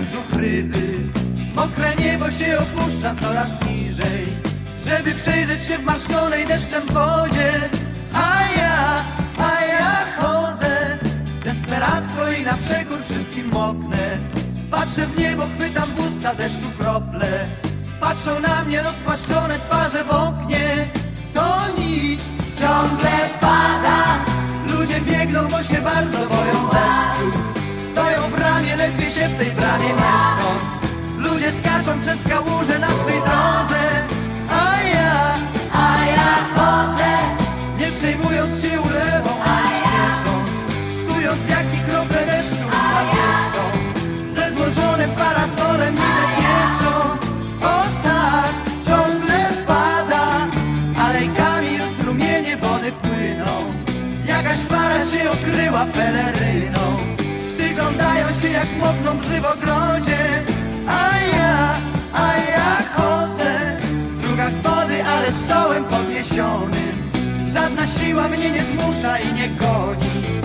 jak ryby Mokre niebo się opuszcza coraz niżej. Żeby przejrzeć się w marszczonej deszczem wodzie. A ja, a ja chodzę. Desperacko i na przekór wszystkim moknę. Patrzę w niebo, chwytam w usta deszczu krople. Patrzą na mnie rozpłaszczone twarze w oknie. To nic, ciągle pada. Ludzie biegną, bo się bardzo boją tej bramie mieszcząc Ludzie skaczą przez kałuże na swej drodze. A ja, a ja chodzę. Nie przejmując się ulewą, ani śpiesząc Czując jak mi krople deszczu usta pieszczą Ze złożonym parasolem idę pieszo. O tak, ciągle pada Alejkami już strumienie wody płyną. Jakaś para się okryła peleryną się jak mokną bzy w ogrodzie A ja, a ja chodzę. W strugach wody, ale z czołem podniesionym. Żadna siła mnie nie zmusza i nie goni